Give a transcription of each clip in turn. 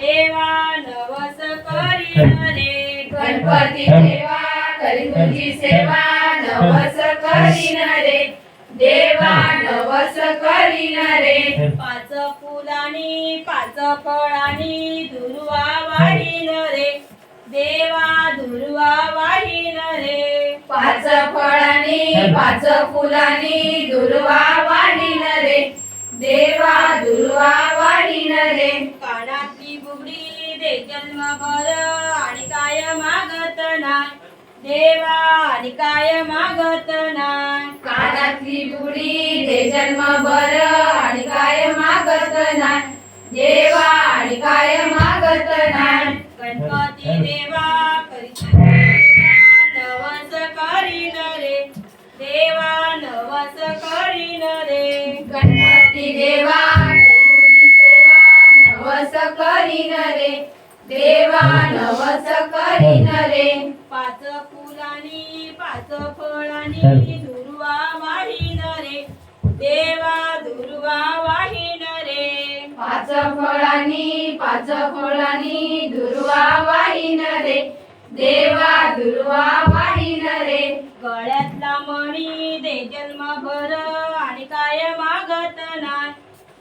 देवा नवस करीन रे गणपती देवा करी तुझी सेवा नवस करीन रे. देवा नवस करीन रे. पाच फुलानी पाच फळानी दुर्वा वाढीन रे. देवा दुर्वा वाढीन रे. पाच फळांनी पाच फुलांनी दुर्वा वाढीन रे. देवा दुर्वा वाढीन रे. कानातली दे जन्मभर आणि काय मागत नाय? देवा आणि काय मागत नाय? कानातली बुडी दे जन्मभर आणि काय मागत नाय? देवा आणि काय मागत नाय? गणपती देवा करी नवस करीन रे. देवा नवस करीन रे. गणपती देवा करी तुझी सेवा नवस करीन रे. देवा नवस करीन रे. पाच फुलानी पाच फळानी दुर्वा वाहीन रे. देवा दुर्वा वाहीन रे. पाच फळांनी पाच फळांनी दुर्वा वाहीन रे. देवा दुर्वा वाहीन रे. गळ्यातला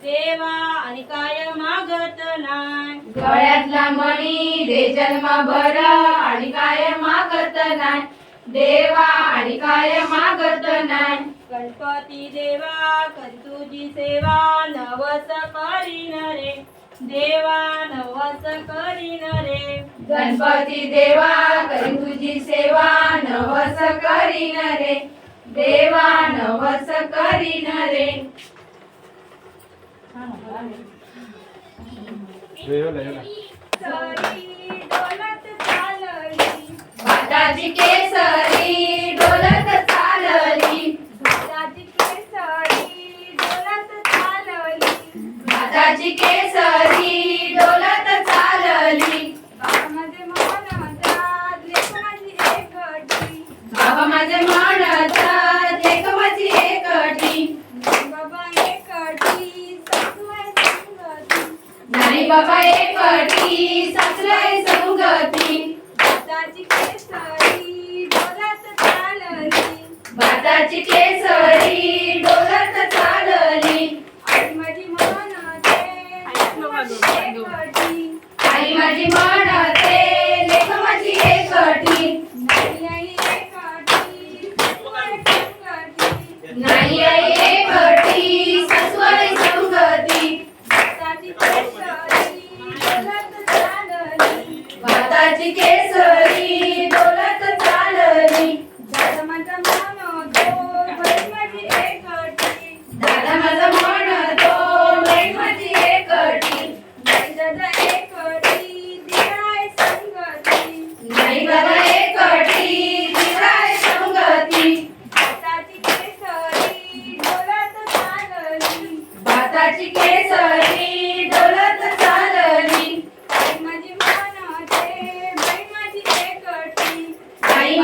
देवा आणि काय मागत नाय गळ्यातला मणी दे जन्मभर आणि काय मागत नाय देवा आणि काय मागत नाय गणपती देवा करी तुझी सेवा नवस करीन रे. देवा नवस करीन रे. गणपती देवा करी तुझी सेवा नवस करीन रे. देवा नवस करीन रे. भाताची केसरी डोलत चालली. भाताची केसरी डोलत चालली. केसरी डोलत चालली. बाबामध्ये म्हणतात लेकराची एकटी बाबा माझे म्हणत एक माझी एकटी बाबा एकटी नाही बाबा एकटी सासराई संगती भाताची केसरी डोलत चालली. भाताची केसरी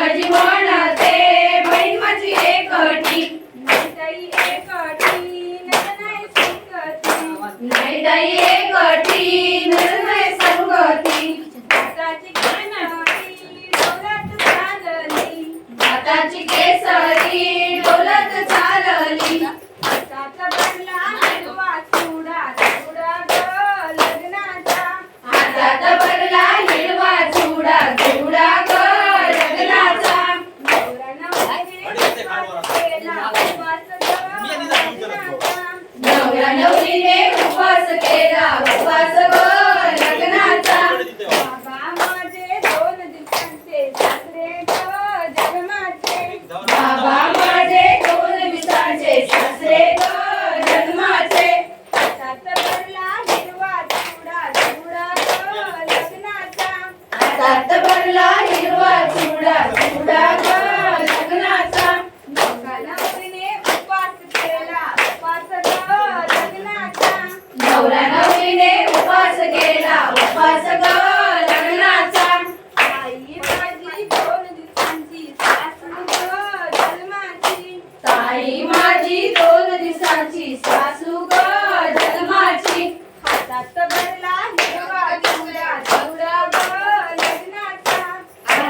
आई माझी म्हणते नवऱ्या नवरीने उपवास केला उपवास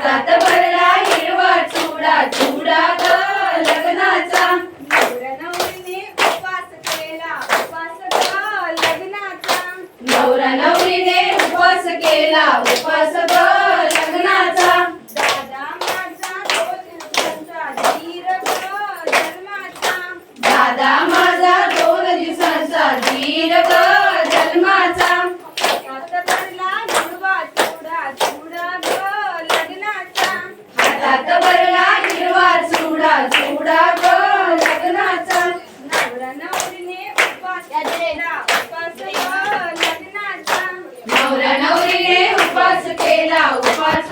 हातात भरला हिरवा चुडा चुडा ग लग्नाचा. नवरा नवरीने उपास केला उपास ग लग्नाचा. नवरा नवरीने उपास केला उपास चुडा ग लग्नाचा. नवरा नवरीने उपास केला. उपास ग लग्नाचा. नवरा नवरीने उपास केला. उपास